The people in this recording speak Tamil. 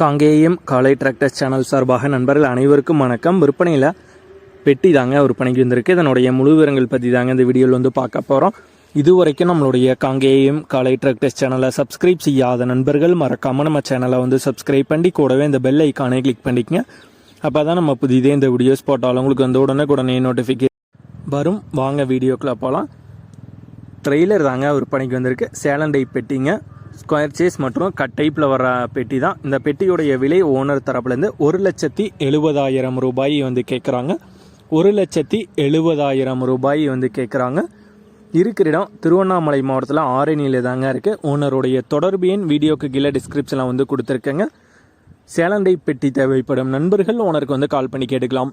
காங்கேயம் காலை டிராக்டர் சேனல் சார்பாக நண்பர்கள் அனைவருக்கும் வணக்கம். விற்பனையில் பெட்டி தாங்க விற்பனைக்கு வந்திருக்கு. இதனுடைய முழு விவரங்கள் பற்றி தாங்க இந்த வீடியோவில் வந்து பார்க்க போகிறோம் இதுவரைக்கும் நம்மளுடைய காங்கேயம் காலை டிராக்டர் சேனலை சப்ஸ்கிரைப் செய்யாத நண்பர்கள் மறக்காமல் நம்ம சேனலை வந்து சப்ஸ்கிரைப் பண்ணி கூடவே இந்த பெல் ஐக்கானை கிளிக் பண்ணிக்கங்க. அப்போ தான் நம்ம புதிதே இந்த வீடியோஸ் போட்டாலும் உங்களுக்கு வந்து உடனே உடனே நோட்டிஃபிகேஷன் வரும். வாங்க வீடியோக்குள்ளே போகலாம் ட்ரெய்லர் தாங்க விற்பனைக்கு வந்திருக்கு. சேலண்டை பெட்டிங்க. ஸ்கொயர் சேஸ் மற்றும் கட் டைப்பில் வர பெட்டி தான். இந்த பெட்டியுடைய விலை ஓனர் தரப்புலேருந்து ஒரு லட்சத்தி எழுபதாயிரம் ரூபாய் வந்து கேட்குறாங்க ஒரு லட்சத்தி எழுபதாயிரம் ரூபாய் வந்து கேட்குறாங்க இருக்கிற இடம் திருவண்ணாமலை மாவட்டத்தில் ஆரணியில் தாங்க இருக்குது ஓனருடைய தொடர்பு எண் வீடியோக்கு கீழே டிஸ்கிரிப்ஷனில் வந்து கொடுத்துருக்கேங்க. சேலண்டை பெட்டி தேவைப்படும் நண்பர்கள் ஓனருக்கு வந்து கால் பண்ணி கேட்டுக்கலாம்.